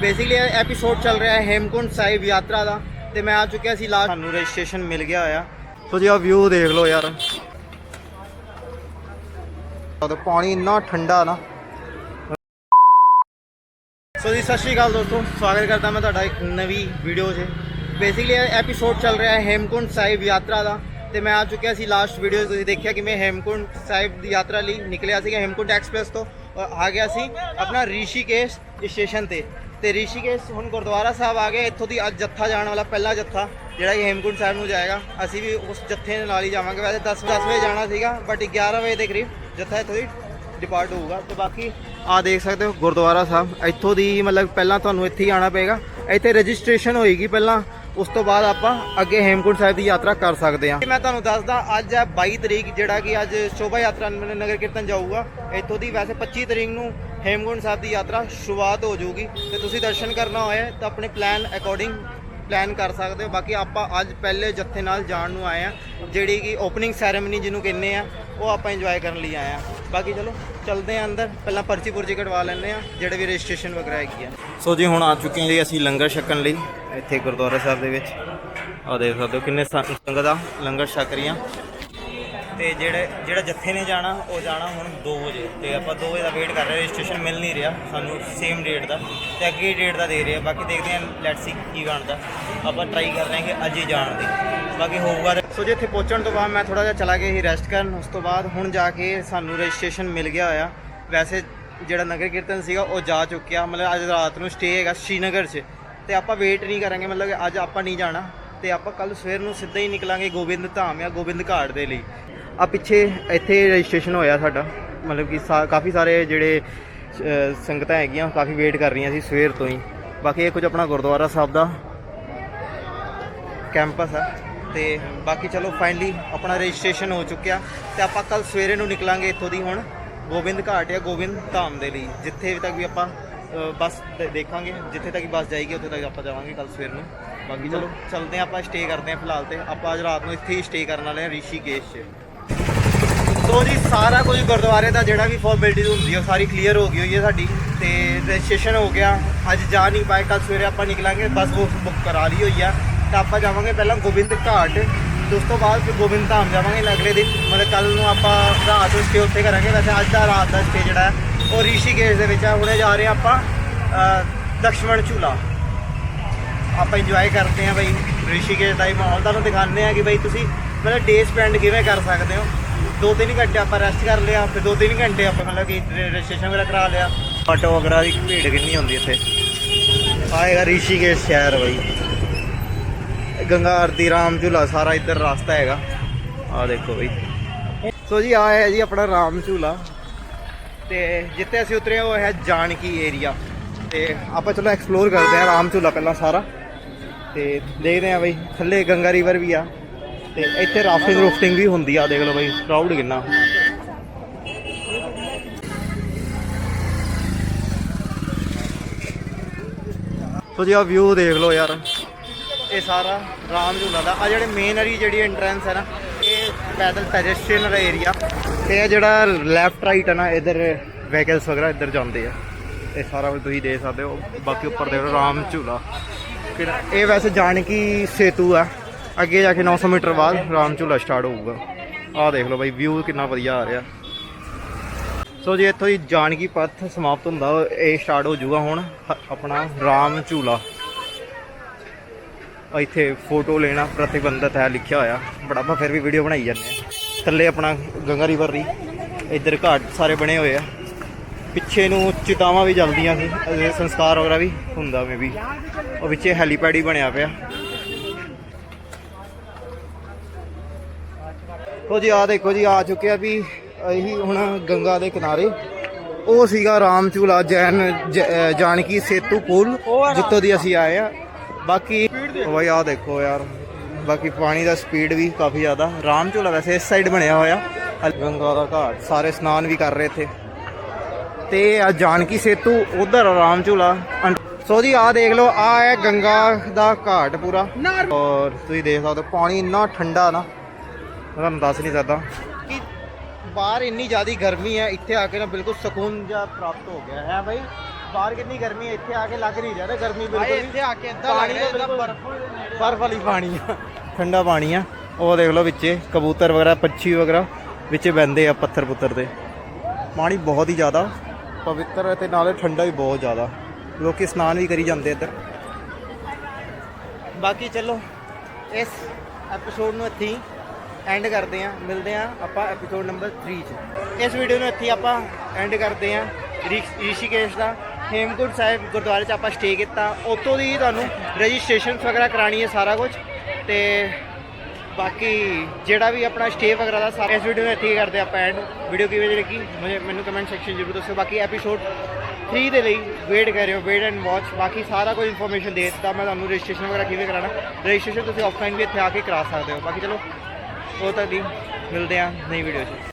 Basically episode ਚੱਲ ਰਿਹਾ ਹੈ ਹੇਮਕੁੰਡ ਸਾਹਿਬ ਯਾਤਰਾ ਦਾ ਤੇ ਮੈਂ ਆ ਚੁੱਕਿਆ ਸੀ ਲਾਸਟ ਸਾਨੂੰ ਰਜਿਸਟ੍ਰੇਸ਼ਨ ਮਿਲ ਗਿਆ ਹੋਇਆ ਸੋ ਜੀ ਆ ਵਿਊ ਦੇਖ ਲਓ ਯਾਰ। ਉਹਦਾ ਪਾਣੀ ਇੰਨਾ ਠੰਡਾ ਨਾ। ਸੋ ਜੀ ਸਤਿ ਸ਼੍ਰੀ ਅਕਾਲ ਦੋਸਤੋ ਸਵਾਗਤ ਕਰਦਾ ਮੈਂ ਤੁਹਾਡਾ ਇੱਕ ਨਵੀਂ ਵੀਡੀਓ 'ਚ। ਬੇਸਿਕਲੀ ਐਪੀਸੋਡ ਚੱਲ ਰਿਹਾ ਹੈ ਹੇਮਕੁੰਡ ਸਾਹਿਬ ਯਾਤਰਾ ਦਾ ਤੇ ਮੈਂ ਆ ਚੁੱਕਿਆ ਸੀ ਲਾਸਟ ਵੀਡੀਓ ਤੁਸੀਂ ਦੇਖਿਆ ਕਿ ਮੈਂ ਹੇਮਕੁੰਡ ਸਾਹਿਬ ਦੀ ਯਾਤਰਾ ਲਈ ਨਿਕਲਿਆ ਸੀਗਾ ਹੇਮਕੁੰਡ ਐਕਸਪ੍ਰੈਸ ਤੋਂ ਆ ਗਿਆ ਸੀ ਆਪਣਾ ਰਿਸ਼ੀਕੇਸ਼ ਸਟੇਸ਼ਨ ਤੇ। ਤੇ ਰਿਸ਼ੀਕੇਸ਼ ਹੁਣ ਗੁਰਦੁਆਰਾ ਸਾਹਿਬ ਆ ਗਏ, ਇੱਥੋਂ ਦੀ ਅੱਜ ਜੱਥਾ ਜਾਣ ਵਾਲਾ ਪਹਿਲਾ ਜੱਥਾ, ਜਿਹੜਾ ਕਿ ਹੇਮਕੁੰਟ ਸਾਹਿਬ ਨੂੰ ਜਾਏਗਾ। ਅਸੀਂ ਵੀ ਉਸ ਜੱਥੇ ਦੇ ਨਾਲ ਹੀ ਜਾਵਾਂਗੇ, ਵੈਸੇ 10 10 ਵਜੇ ਜਾਣਾ ਸੀਗਾ ਬਟ 11 ਵਜੇ ਦੇ ਕਰੀਬ ਜੱਥਾ ਇੱਥੋਂ ਦੀ ਡਿਪਾਰਟ ਹੋਊਗਾ। ਤੇ ਬਾਕੀ ਆ ਦੇਖ ਸਕਦੇ ਹੋ ਗੁਰਦੁਆਰਾ ਸਾਹਿਬ, ਇੱਥੋਂ ਦੀ ਮਤਲਬ ਪਹਿਲਾਂ ਤੁਹਾਨੂੰ ਇੱਥੇ ਹੀ ਆਣਾ ਪਏਗਾ। ਇੱਥੇ ਰਜਿਸਟ੍ਰੇਸ਼ਨ ਹੋਏਗੀ ਪਹਿਲਾਂ। ਉਸ ਤੋਂ ਬਾਅਦ ਆਪਾਂ ਅੱਗੇ ਹੇਮਕੁੰਟ ਸਾਹਿਬ ਦੀ ਯਾਤਰਾ ਕਰ ਸਕਦੇ ਹਾਂ। ਮੈਂ ਤੁਹਾਨੂੰ ਦੱਸਦਾ, ਅੱਜ ਹੈ 22 ਤਰੀਕ, ਜਿਹੜਾ ਕਿ ਅੱਜ ਸ਼ੋਭਾ ਯਾਤਰਾ ਨਗਰ ਕੀਰਤਨ ਜਾਊਗਾ। ਇੱਥੋਂ ਦੀ ਵੈਸੇ 25 ਤਰੀਕ ਨੂੰ ਹੇਮਕੁੰਟ ਸਾਹਿਬ ਦੀ ਯਾਤਰਾ ਸ਼ੁਰੂਆਤ ਹੋ ਜਾਊਗੀ। ਤੇ ਤੁਸੀਂ ਦਰਸ਼ਨ ਕਰਨਾ ਹੋਏ ਤਾਂ ਆਪਣੇ ਪਲਾਨ ਅਕੋਰਡਿੰਗ ਪਲਾਨ ਕਰ ਸਕਦੇ ਹੋ। ਬਾਕੀ ਆਪਾਂ ਅੱਜ ਪਹਿਲੇ ਜੱਥੇ ਨਾਲ ਜਾਣ ਨੂੰ ਆਏ ਆ ਜਿਹੜੀ ਕਿ ਓਪਨਿੰਗ ਸੈਰੇਮਨੀ ਜਿਹਨੂੰ ਕਹਿੰਦੇ ਆ, ਉਹ ਆਪਾਂ ਇੰਜੋਏ ਕਰਨ ਲਈ ਆਏ ਆ ਬਾਕੀ ਚਲੋ, ਚਲਦੇ ਆ ਅੰਦਰ। ਪਹਿਲਾਂ ਪਰਚੀ ਪੁਰਚੀ ਕਟਵਾ ਲੈਂਦੇ ਆ ਜਿਹੜੇ ਵੀ ਰਜਿਸਟ੍ਰੇਸ਼ਨ ਵਗੈਰਾ ਹੈਗੀ ਆ ਸੋ ਜੀ, ਹੁਣ ਆ ਚੁੱਕੇ ਹਾਂ ਜੀ ਅਸੀਂ ਲੰਗਰ ਛਕਣ ਲਈ, ਇੱਥੇ ਗੁਰਦੁਆਰਾ ਸਾਹਿਬ ਦੇ ਵਿੱਚ। ਆ ਦੇਖ ਸਕਦੇ ਹੋ ਕਿੰਨੇ ਸੰ- ਸੰਗਤ ਆ, ਲੰਗਰ ਛਕ ਰਹੀਆਂ। ਤੇ ਜਿਹੜੇ, ਜਿਹੜਾ ਜੱਥੇ ਨੇ ਜਾਣਾ, ਉਹ ਜਾਣਾ ਹੁਣ 2 ਵਜੇ। ਤੇ ਆਪਾਂ 2 ਵਜੇ ਦਾ ਵੇਟ ਕਰ ਰਹੇ ਰਜਿਸਟ੍ਰੇਸ਼ਨ ਮਿਲ ਨਹੀਂ ਰਿਹਾ, ਸਾਨੂੰ ਸੇਮ ਡੇਟ ਦਾ। ਤੇ ਅੱਗੇ ਡੇਟ ਦਾ ਦੇ ਰਹੇ ਆ, ਬਾਕੀ ਦੇਖਦੇ ਹਾਂ ਲੈਟਸ ਸੀ ਕੀ ਬਣਦਾ। ਆਪਾਂ ਟਰਾਈ ਕਰ ਰਹੇ ਹਾਂ ਕਿ ਅੱਜ ਹੀ ਜਾਣ ਦੀ। ਬਾਕੀ ਹੋਊਗਾ ਤੇ- ਸੋ ਜੇ, ਇੱਥੇ ਪਹੁੰਚਣ ਤੋਂ ਬਾਅਦ ਮੈਂ ਥੋੜਾ ਜਿਹਾ ਚਲਾ ਗਿਆ ਸੀ ਰੈਸਟ ਕਰਨ। ਉਸ ਤੋਂ ਬਾਅਦ ਹੁਣ ਜਾ ਕੇ ਸਾਨੂੰ ਰਜਿਸਟ੍ਰੇਸ਼ਨ ਮਿਲ ਗਿਆ ਹੋਇਆ। ਵੈਸੇ ਜਿਹੜਾ ਨਗਰ ਕੀਰਤਨ ਸੀਗਾ, ਉਹ ਜਾ ਚੁੱਕਿਆ। ਮਤਲਬ ਅੱਜ ਰਾਤ ਨੂੰ ਸਟੇ ਹੈਗਾ ਸ਼੍ਰੀਨਗਰ 'ਚ। ਤੇ ਆਪਾਂ ਵੇਟ ਨਹੀਂ ਕਰਾਂਗੇ, ਮਤਲਬ ਅੱਜ ਆਪਾਂ ਨਹੀਂ ਜਾਣਾ। ਤੇ ਆਪਾਂ ਕੱਲ ਸਵੇਰ ਨੂੰ ਸਿੱਧਾ ਹੀ ਨਿਕਲਾਂਗੇ ਗੋਬਿੰਦ ਧਾਮ ਜਾਂ ਗੋਬਿੰਦ ਘਾਟ ਦੇ ਲਈ। ਆ ਪਿੱਛੇ ਇੱਥੇ ਰਜਿਸਟ੍ਰੇਸ਼ਨ ਹੋਇਆ ਸਾਡਾ। ਮਤਲਬ ਕਿ ਸਾ- ਕਾਫੀ ਸਾਰੇ ਜਿਹੜੇ ਸੰਗਤਾਂ ਹੈਗੀਆਂ ਕਾਫੀ ਵੇਟ ਕਰ ਰਹੀਆਂ ਸੀ ਸਵੇਰ ਤੋਂ ਹੀ। ਬਾਕੀ ਇਹ ਕੁਝ ਆਪਣਾ ਗੁਰਦੁਆਰਾ ਸਾਹਿਬ ਦਾ ਕੈਂਪਸ ਹੈ ਤੇ ਬਾਕੀ ਚਲੋ ਫਾਈਨਲੀ ਆਪਣਾ ਰਜਿਸਟ੍ਰੇਸ਼ਨ ਹੋ ਚੁੱਕਿਆ। ਤੇ ਆਪਾਂ ਕੱਲ ਸਵੇਰੇ ਨੂੰ ਨਿਕਲਾਂਗੇ ਇੱਥੋਂ ਦੀ ਹੁਣ। ਗੋਬਿੰਦ ਘਾਟ ਜਾਂ ਗੋਬਿੰਦ ਧਾਮ ਦੇ ਲਈ, ਜਿੱਥੇ ਤੱਕ ਵੀ ਆਪਾਂ ਬੱਸ ਦੇ- ਦੇਖਾਂਗੇ, ਜਿੱਥੇ ਤੱਕ ਬੱਸ ਜਾਏਗੀ, ਉੱਥੇ ਤੱਕ ਆਪਾਂ ਜਾਵਾਂਗੇ ਕੱਲ ਸਵੇਰ ਨੂੰ। ਬਾਕੀ ਚਲੋ, ਚੱਲਦੇ ਹਾਂ ਆਪਾਂ ਸਟੇ ਕਰਦੇ ਹਾਂ ਫਿਲਹਾਲ ਤੇ। ਆਪਾਂ ਅੱਜ ਰਾਤ ਨੂੰ ਇੱਥੇ ਹੀ ਸਟੇ ਕਰਨ ਵਾਲੇ ਹਾਂ, ਰਿਸ਼ੀਕੇਸ਼ 'ਚ। ਸੋ ਜੀ, ਸਾਰਾ ਕੁਝ ਗੁਰਦੁਆਰੇ ਦਾ ਜਿਹੜਾ ਵੀ ਫਾਰਮੈਲਿਟੀ ਹੁੰਦੀ ਹੈ ਉਹ ਸਾਰੀ ਕਲੀਅਰ ਹੋ ਗਈ ਹੋਈ ਹੈ ਸਾਡੀ। ਤੇ ਰਜਿਸਟ੍ਰੇਸ਼ਨ ਹੋ ਗਿਆ। ਅੱਜ ਜਾ ਨਹੀਂ ਪਾਏ ਕੱਲ ਸਵੇਰੇ ਆਪਾਂ ਨਿਕਲਾਂਗੇ, ਬੱਸ ਬੁੱਕ ਬੁੱਕ ਕਰਾ ਲਈ ਹੋਈ ਆ। ਤਾਂ ਆਪਾਂ ਜਾਵਾਂਗੇ ਪਹਿਲਾਂ ਗੋਬਿੰਦ ਘਾਟ। ਤੇ ਉਸ ਤੋਂ ਬਾਅਦ ਫਿਰ ਗੋਬਿੰਦ ਧਾਮ ਜਾਵਾਂਗੇ ਅਗਲੇ ਦਿਨ। ਮਤਲਬ ਕੱਲ ਨੂੰ ਆਪਾਂ ਰਾਤ ਨੂੰ ਸਟੇ ਉੱਥੇ ਕਰਾਂਗੇ। ਵੈਸੇ ਅੱਜ ਦਾ ਰਾਤ ਦਾ ਸਟੇ ਜਿਹੜਾ ਹੈ, ਉਹ ਰਿਸ਼ੀਕੇਸ਼ ਦੇ ਵਿੱਚ ਆ ਹੁਣੇ ਜਾ ਰਹੇ ਹਾਂ ਆਪਾਂ ਲਕਸ਼ਮਣ ਝੂਲਾ। ਆਪਾਂ ਇੰਜੋਏ ਕਰਦੇ ਹਾਂ ਬਈ, ਰਿਸ਼ੀਕੇਸ਼ ਦਾ ਹੀ ਮਾਹੌਲ। ਤੁਹਾਨੂੰ ਦਿਖਾਉਂਦੇ ਆ ਕਿ ਬਈ ਤੁਸੀਂ ਮਤਲਬ ਡੇ ਸਪੈਂਡ ਕਿਵੇਂ ਕਰ ਸਕਦੇ ਹੋ। ਦੋ ਤਿੰਨ ਘੰਟੇ ਆਪਾਂ ਰੈਸਟ ਕਰ ਲਿਆ, ਫਿਰ ਦੋ ਤਿੰਨ ਘੰਟੇ ਆਪਾਂ ਮਤਲਬ ਕਿ ਰਜਿਸਟ੍ਰੇਸ਼ਨ ਵਗੈਰਾ ਕਰਾ ਲਿਆ। ਆਟੋ ਵਗੈਰਾ ਦੀ ਭੀੜ ਕਿੰਨੀ ਹੁੰਦੀ ਇੱਥੇ? ਆਏਗਾ ਰਿਸ਼ੀਕੇਸ਼ ਸ਼ਹਿਰ ਬਈ। ਗੰਗਾ ਆਰਤੀ, ਰਾਮ ਝੂਲਾ, ਸਾਰਾ ਇੱਧਰ ਰਸਤਾ ਹੈਗਾ। ਆ ਦੇਖੋ ਬਈ। ਸੋ ਜੀ ਆ ਹੈ ਜੀ ਆਪਣਾ ਰਾਮ ਝੂਲਾ। ਤੇ ਜਿੱਥੇ ਅਸੀਂ ਉਤਰੇ ਉਹ ਹੈ ਜਾਨਕੀ ਏਰੀਆ। ਤੇ ਆਪਾਂ ਚਲੋ ਐਕਸਪਲੋਰ ਕਰਦੇ ਹਾਂ ਰਾਮ ਝੂਲਾ ਪਹਿਲਾਂ ਸਾਰਾ। ਤੇ ਦੇਖਦੇ ਹਾਂ ਬਈ, ਥੱਲੇ ਗੰਗਾ ਰਿਵਰ ਵੀ ਆ। ਤੇ ਇੱਥੇ ਰਾਫਟਿੰਗ ਰੂਫਟਿੰਗ ਵੀ ਹੁੰਦੀ ਆ, ਦੇਖ ਲਓ ਬਈ ਕਰਾਊਡ ਕਿੰਨਾ। ਸੋ ਜੀ ਆ ਵਿਊ ਦੇਖ ਲਓ ਯਾਰ। ਇਹ ਸਾਰਾ ਰਾਮ ਝੂਲਾ ਦਾ। ਆ ਜਿਹੜੇ ਮੇਨ ਵਾਲੀ ਜਿਹੜੀ ਐਂਟਰੈਂਸ ਹੈ ਨਾ, ਇਹ ਪੈਦਲ ਪੈਡੈਸਟਰੀਅਨ ਦਾ ਏਰੀਆ ਤੇ ਇਹ ਜਿਹੜਾ ਲੈਫਟ ਰਾਈਟ ਹੈ ਨਾ, ਇਧਰ ਵਹੀਕਲਸ ਵਗੈਰਾ ਇੱਧਰ ਜਾਂਦੇ ਆ। ਇਹ ਸਾਰਾ ਕੁਝ ਤੁਸੀਂ ਦੇਖ ਸਕਦੇ ਹੋ। ਬਾਕੀ ਉੱਪਰ ਦੇ ਰਾਮ ਝੂਲਾ। ਫਿਰ ਇਹ ਵੈਸੇ ਜਾਨਕੀ ਸੇਤੂ ਆ। ਅੱਗੇ ਜਾ ਕੇ 900 ਮੀਟਰ ਬਾਅਦ ਰਾਮ ਝੂਲਾ ਸਟਾਰਟ ਹੋਊਗਾ। ਆਹ ਦੇਖ ਲਓ ਬਾਈ ਵਿਊ ਕਿੰਨਾ ਵਧੀਆ ਆ ਰਿਹਾ। ਸੋ ਜੀ, ਇੱਥੋਂ ਦੀ ਜਾਨਕੀ ਪੱਥ ਸਮਾਪਤ ਹੁੰਦਾ, ਇਹ ਸਟਾਰਟ ਹੋ ਜਾਊਗਾ ਹੁਣ ਆਪਣਾ ਰਾਮ ਝੂਲਾ। ਇੱਥੇ ਫੋਟੋ ਲੈਣਾ ਪ੍ਰਤੀਬੰਧਤ ਹੈ ਲਿਖਿਆ ਹੋਇਆ। ਬਟ ਆਪਾਂ ਫਿਰ ਵੀ ਵੀਡੀਓ ਬਣਾਈ ਜਾਂਦੇ ਆ ਥੱਲੇ ਆਪਣਾ ਗੰਗਾ ਰਿਵਰ ਦੀ ਇੱਧਰ ਘਾਟ ਸਾਰੇ ਬਣੇ ਹੋਏ ਆ। ਪਿੱਛੇ ਨੂੰ ਚਿਤਾਵਾਂ ਵੀ ਜਲਦੀਆਂ ਸੀ। ਸੰਸਕਾਰ ਵਗੈਰਾ ਵੀ ਹੁੰਦਾ ਮੇ ਵੀ ਉਹ ਵਿੱਚੇ ਹੈਲੀਪੈਡ ਹੀ ਬਣਿਆ ਪਿਆ। ਤੋ ਜੀ ਆ ਦੇਖੋ ਜੀ ਆ ਚੁੱਕਿਆ ਵੀ ਇਹੀ ਹੁਣ ਗੰਗਾ ਦੇ ਕਿਨਾਰੇ। ਉਹ ਸੀਗਾ ਰਾਮ ਝੂਲਾ ਜੈਨ ਜਾਨਕੀ ਸੇਤੂ ਪੁਲ ਜਿੱਤੋਂ ਦੀ ਅਸੀਂ ਆਏ ਆ। ਬਾਕੀ ਬਾਈ ਆ ਦੇਖੋ ਯਾਰ, ਬਾਕੀ ਪਾਣੀ ਦਾ ਸਪੀਡ ਵੀ ਕਾਫੀ ਜ਼ਿਆਦਾ। ਰਾਮ ਝੂਲਾ ਵੈਸੇ ਇਸ ਸਾਈਡ ਬਣਿਆ ਹੋਇਆ। ਗੰਗਾ ਦਾ ਘਾਟ, ਸਾਰੇ ਇਸ਼ਨਾਨ ਵੀ ਕਰ ਰਹੇ ਇੱਥੇ। ਤੇ ਆ ਜਾਨਕੀ ਸੇਤੂ, ਉਧਰ ਰਾਮ ਝੂਲਾ। ਅੰ- ਸੋ ਜੀ ਆ ਦੇਖ ਲਓ ਆ ਹੈ ਗੰਗਾ ਦਾ ਘਾਟ ਪੂਰਾ। ਔਰ ਤੁਸੀਂ ਦੇਖ ਸਕਦੇ ਹੋ, ਪਾਣੀ ਇੰਨਾ ਠੰਡਾ ਨਾ ਮੈਂ ਤੁਹਾਨੂੰ ਦੱਸ ਨਹੀਂ ਸਕਦਾ। ਕਿ ਬਾਹਰ ਇੰਨੀ ਜ਼ਿਆਦਾ ਗਰਮੀ ਹੈ, ਇੱਥੇ ਆ ਕੇ ਨਾ ਬਿਲਕੁਲ ਸਕੂਨ ਜਿਹਾ ਪ੍ਰਾਪਤ ਹੋ ਗਿਆ ਹੈ ਬਾਈ। ਬਾਹਰ ਕਿੰਨੀ ਗਰਮੀ ਹੈ ਇੱਥੇ ਆ ਕੇ ਲੱਗ ਨਹੀਂ ਰਿਹਾ ਨਾ ਗਰਮੀ ਬਿਲਕੁਲ ਇੱਥੇ ਆ ਕੇ ਇਦਾਂ ਲੱਗ ਪਾਣੀ ਰਿਹਾ ਜਿੱਦਾਂ ਬਰਫ਼ ਬਰਫ ਵਾਲੀ ਪਾਣੀ ਆ ਠੰਡਾ ਪਾਣੀ ਆ। ਉਹ ਦੇਖ ਲਓ ਵਿੱਚੇ ਕਬੂਤਰ ਵਗੈਰਾ ਪੰਛੀ ਵਗੈਰਾ ਵਿੱਚੇ ਬੈੰਦੇ ਆ ਪੱਥਰ ਪੁੱਤਰ ਤੇ। ਪਾਣੀ ਬਹੁਤ ਹੀ ਜ਼ਿਆਦਾ ਪਵਿੱਤਰ ਹੈ ਤੇ ਨਾਲੇ ਠੰਡਾ ਵੀ ਬਹੁਤ ਜ਼ਿਆਦਾ। ਲੋਕੀ ਇਸ਼ਨਾਨ ਵੀ ਕਰੀ ਜਾਂਦੇ ਇੱਧਰ। ਬਾਕੀ ਚਲੋ ਇਸ ਐਪੀਸੋਡ ਨੂੰ ਇੱਥੇ ਐਂਡ ਕਰਦੇ ਆ ਮਿਲਦੇ ਆ ਆਪਾਂ ਐਪੀਸੋਡ ਨੰਬਰ 3 ਚ। ਇਸ ਵੀਡੀਓ ਨੂੰ ਇੱਥੇ ਆਪਾਂ ਐਂਡ ਕਰਦੇ ਆ ਰਿਸ਼ੀਕੇਸ਼ ਦਾ। ਹੇਮਕੁੰਟ ਸਾਹਿਬ ਗੁਰਦੁਆਰੇ 'ਚ ਆਪਾਂ ਸਟੇ ਕੀਤਾ। ਉੱਥੋਂ ਦੀ ਤੁਹਾਨੂੰ ਰਜਿਸਟ੍ਰੇਸ਼ਨ ਵਗੈਰਾ ਕਰਾਣੀ ਹੈ ਸਾਰਾ ਕੁਝ ਤੇ ਬਾਕੀ ਜਿਹੜਾ ਵੀ ਆਪਣਾ ਸਟੇ ਵਗੈਰਾ ਦਾ ਸਾਰਾ ਇਸ ਵੀਡੀਓ ਨੂੰ ਇੱਥੇ ਹੀ ਕਰਦੇ ਆਪਾਂ ਐਂਡ ਵੀਡੀਓ ਕਿਵੇਂ ਦੀ ਲੱਗੀ, ਮੈਨੂੰ ਕਮੈਂਟ ਸੈਕਸ਼ਨ ਜ਼ਰੂਰ ਦੱਸਿਓ। ਬਾਕੀ ਐਪੀਸੋਡ 3 ਦੇ ਲਈ ਵੇਟ ਕਰਿਓ ਵੇਟ ਐਂਡ ਵਾਚ ਬਾਕੀ ਸਾਰਾ ਕੁਝ ਇਨਫੋਰਮੇਸ਼ਨ ਦੇ ਦਿੱਤਾ ਮੈਂ ਤੁਹਾਨੂੰ ਰਜਿਸਟ੍ਰੇਸ਼ਨ ਵਗੈਰਾ ਕਿਵੇਂ ਕਰਾਣਾ ਰਜਿਸਟ੍ਰੇਸ਼ਨ ਤੁਸੀਂ ਆਫਲਾਈਨ ਵੀ ਇੱਥੇ ਆ ਕੇ ਕਰਾ ਸਕਦੇ ਹੋ। ਬਾਕੀ ਚਲੋ, ਉਹ ਤੱਕ ਦੀ ਮਿਲਦੇ ਆ ਨਈ ਵੀਡੀਓ 'ਚ।